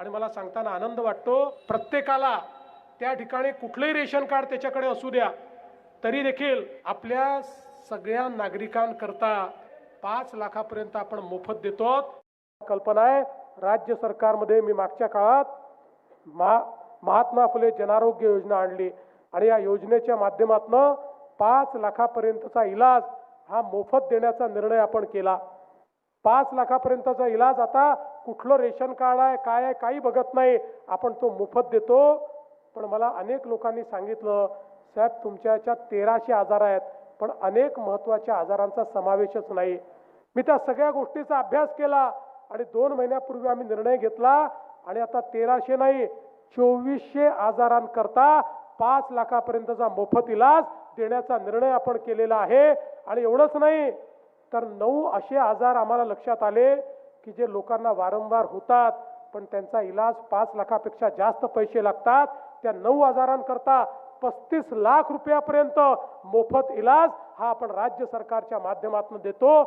आणि मला सांगताना आनंद वाटतो प्रत्येकाला त्या ठिकाणी कुठलंही रेशन कार्ड त्याच्याकडे असू द्या तरी देखील आपल्या सगळ्या नागरिकांकरता पाच लाखापर्यंत आपण मोफत देतो. कल्पना आहे राज्य सरकारमध्ये मी मागच्या काळात महा महात्मा फुले जनारोग्य योजना आणली आणि या योजनेच्या माध्यमातून पाच लाखापर्यंतचा इलाज हा मोफत देण्याचा निर्णय आपण केला. पाच लाखापर्यंतचा इलाज आता कुठलं रेशन कार्ड आहे काय आहे काही बघत नाही. आपण तो मोफत देतो. पण मला अनेक लोकांनी सांगितलं साहेब तुमच्या याच्यात तेराशे आजार आहेत पण अनेक महत्त्वाच्या आजारांचा समावेशच नाही. मी त्या सगळ्या गोष्टीचा अभ्यास केला आणि दोन महिन्यापूर्वी आम्ही निर्णय घेतला आणि आता तेराशे नाही चोवीसशे आजारांकरता पाच लाखापर्यंतचा मोफत इलाज देण्याचा निर्णय आपण केलेला आहे. आणि एवढंच नाही तर नऊ असे आजार आम्हाला लक्षात आले. की जे लोकांना वारंवार होतात पण त्यांचा इलाज पाच लाखापेक्षा जास्त पैसे लागतात त्या नऊ आजारांकरता पस्तीस लाख रुपयापर्यंत मोफत इलाज हा आपण राज्य सरकारच्या माध्यमातून देतो.